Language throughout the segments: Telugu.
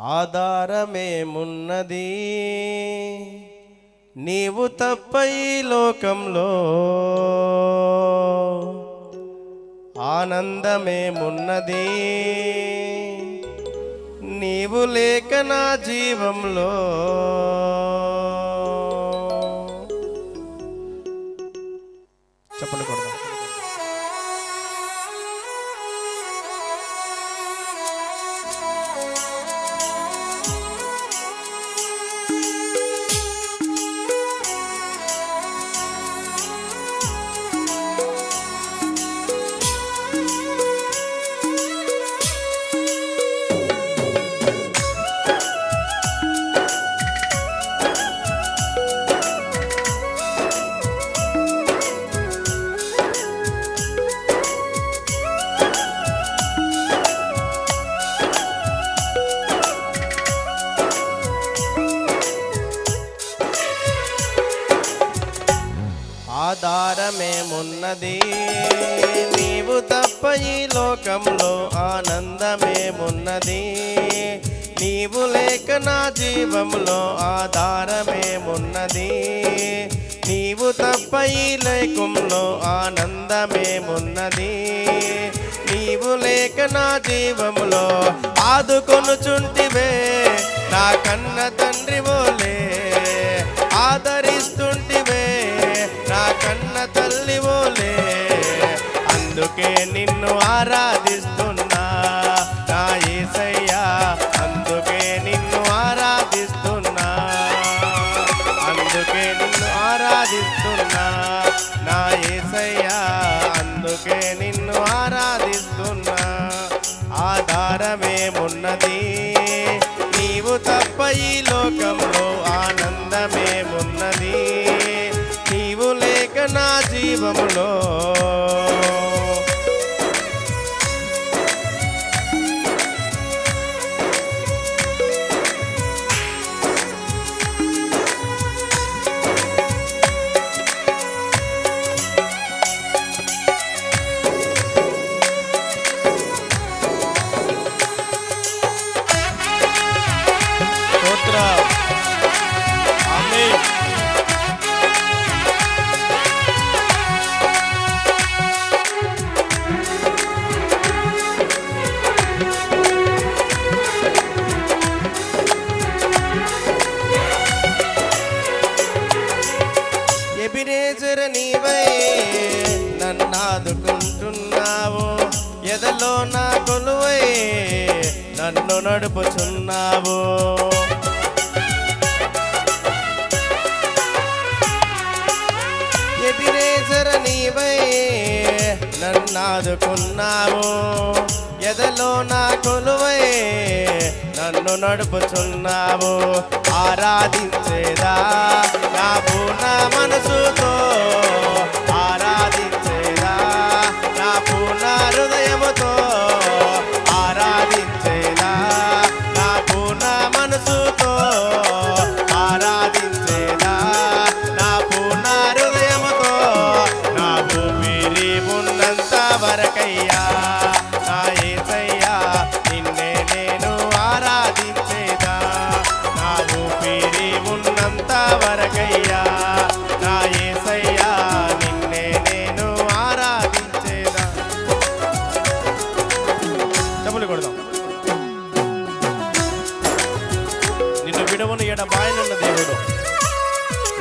ఆధారమేమున్నది నీవు తప్ప ఈ లోకంలో ఆనందమేమున్నది నీవు లేక నా జీవంలో ఆధారమేమున్నది నీవు తప్ప ఈ లోకంలో ఆనందమేమున్నది? నీవు లేక నా జీవంలో ఆధారమేమున్నది? నీవు తప్ప ఈ లేకంలో ఆనందమేమున్నది? నీవు లేక నా జీవంలో ఆదుకొనుచుంటివే? నా కన్న తండ్రి ఓలే ఆదరిస్తుంటివే? నా కన్న తల్లి ఓలే అందుకే నిన్ను ఆరాధిస్తున్నా. నా ఏసయ్యా అందుకే నిన్ను ఆరాధిస్తున్నా. అందుకే నిన్ను ఆరాధిస్తున్నా. నా ఏసయ్యా అందుకే నిన్ను ఆరాధిస్తున్నా. ఆధారమేమున్నది నీవు తప్ప ఈ లోకంలో ఆనందమేమున్నది నీవు లేక నా జీవములో నీవై నన్నాదుకుంటున్నావు. ఎదలో నా కొలువై నన్ను నడుపుచున్నావు. ఎదిరేసర నీవై నన్నాదుకున్నావు. ఎదలో నా కొలువై నన్ను నడుపుచున్నావు ఆరాధించేదా నా పూర్ణ మనసుతో.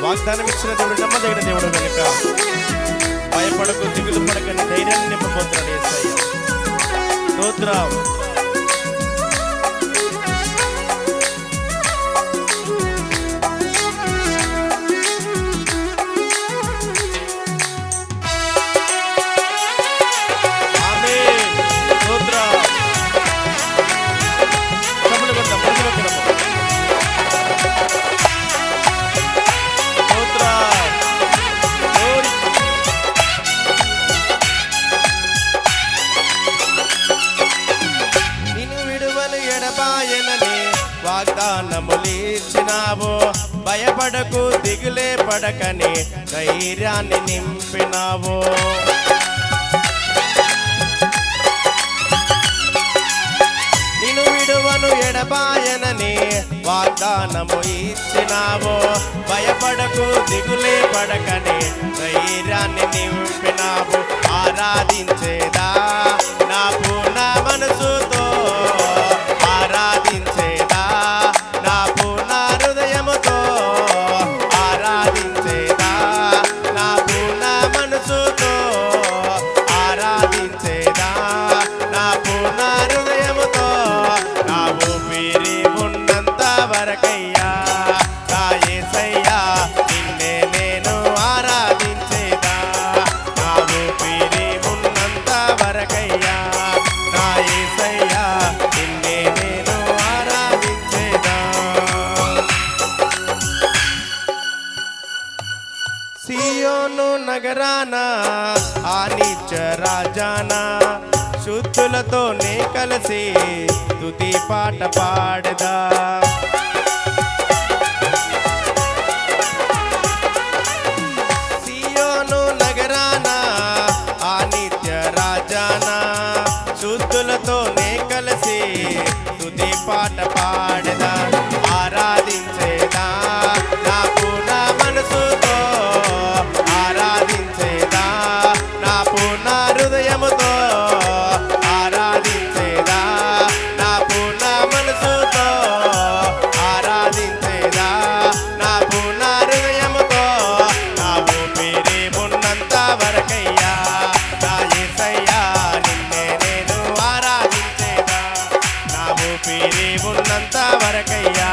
వాగ్దానం ఇచ్చిన దేవుడు నమ్మదగిన దేవుడు కనుక భయపడకు దిగులు పడకని ధైర్యాన్ని నింపబోతున్నాడు యేసయ్య స్తోత్రం భయపడకనే ధైర్యాన్ని నింపినావో. నిన్ను విడువను ఎడబాయనని వాగ్దానము ఇచ్చినావో. భయపడకు దిగులే పడకనే ధైర్యాన్ని నింపినావు. ఆరాధించే సియోను నగరాన ఆ నిత్య రాజాన శుద్ధులతోనే కలిసి తుది పాట పాడదా. సియోను నగరాన ఆ రాజాన శుద్ధులతోనే కలిసి తుది పాట పాడ నా